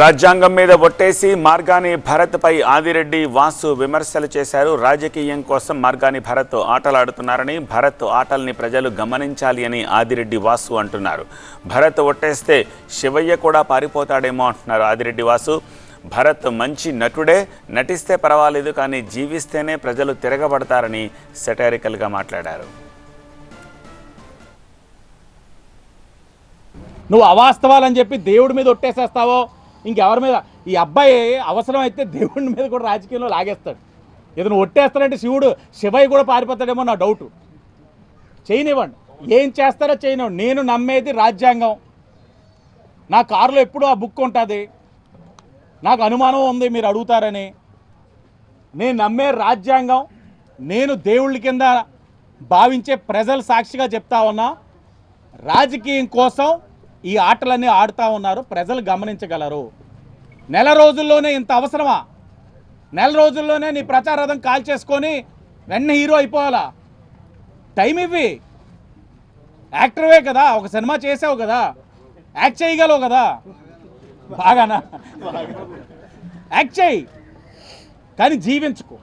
రాజ్యాంగం మీద ఒట్టేసి మార్గాని భరత్పై ఆదిరెడ్డి వాసు విమర్శలు చేశారు. రాజకీయం కోసం మార్గాని భరత్ ఆటలాడుతున్నారని భరత్ ఆటల్ని ప్రజలు గమనించాలి అని ఆదిరెడ్డి వాసు అంటున్నారు. భరత్ ఒట్టేస్తే శివయ్య కూడా పారిపోతాడేమో అంటున్నారు ఆదిరెడ్డి వాసు. భరత్ మంచి నటుడే నటిస్తే పర్వాలేదు కానీ జీవిస్తేనే ప్రజలు తిరగబడతారని సెటారికల్గా మాట్లాడారు. నువ్వు అవాస్తవాలని చెప్పి దేవుడి మీద ఒట్టేసేస్తావో? ఇంకెవరి మీద? ఈ అబ్బాయి అవసరమైతే దేవుడి మీద కూడా రాజకీయంలో లాగేస్తాడు. ఇతను ఒట్టేస్తాడంటే శివుడు శివయ్య కూడా పారిపోతాడేమో నా డౌటు చేయనివ్వండి. ఏం చేస్తారో చేయనివ్వండి. నేను నమ్మేది రాజ్యాంగం. నా కారులో ఎప్పుడూ ఆ బుక్ ఉంటుంది. నాకు అనుమానం ఉంది మీరు అడుగుతారని. నేను నమ్మే రాజ్యాంగం నేను దేవుళ్ళ కింద భావించే ప్రజలు సాక్షిగా చెప్తా ఉన్నా రాజకీయం కోసం ఈ ఆటలన్నీ ఆడుతూ ఉన్నారు ప్రజలు గమనించగలరు. నెల రోజుల్లోనే ఇంత అవసరమా? నెల రోజుల్లోనే నీ ప్రచారథం కాల్ చేసుకొని వెన్న హీరో అయిపోవాలా? టైం ఇవ్వి. యాక్టర్వే కదా ఒక సినిమా చేసావు కదా యాక్ట్ చేయగలవు కదా. బాగానా? యాక్ట్ చేయి. కానీ జీవించుకో.